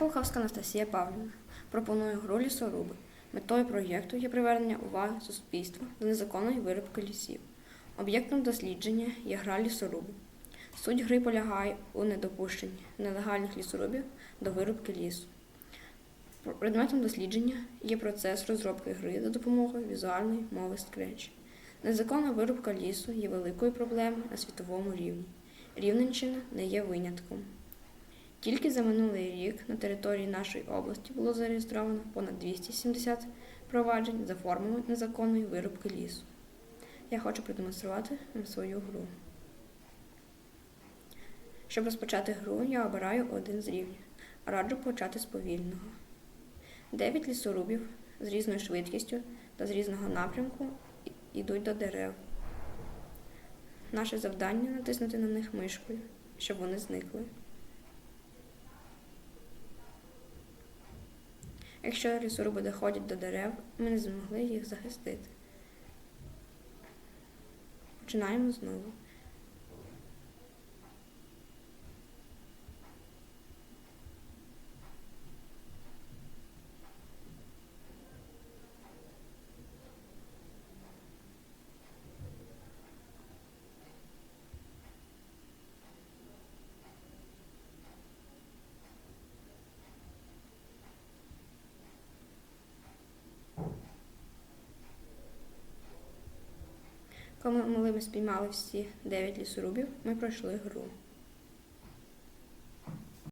Я Анастасія Павлівна. Пропоную гру лісоруби. Метою проєкту є привернення уваги суспільства до незаконної вирубки лісів. Об'єктом дослідження є гра лісоруби. Суть гри полягає у недопущенні нелегальних лісорубів до вирубки лісу. Предметом дослідження є процес розробки гри за допомогою візуальної мови Scratch. Незаконна вирубка лісу є великою проблемою на світовому рівні. Рівненщина не є винятком. Тільки за минулий рік на території нашої області було зареєстровано понад 270 проваджень за формами незаконної вирубки лісу. Я хочу продемонструвати вам свою гру. Щоб розпочати гру, я обираю один з рівнів. Раджу почати з повільного. Дев'ять лісорубів з різною швидкістю та з різного напрямку йдуть до дерев. Наше завдання натиснути на них мишкою, щоб вони зникли. Якщо лісоруби доходять до дерев, ми не змогли їх захистити. Починаємо знову. Коли ми спіймали всі 9 лісорубів, ми пройшли гру.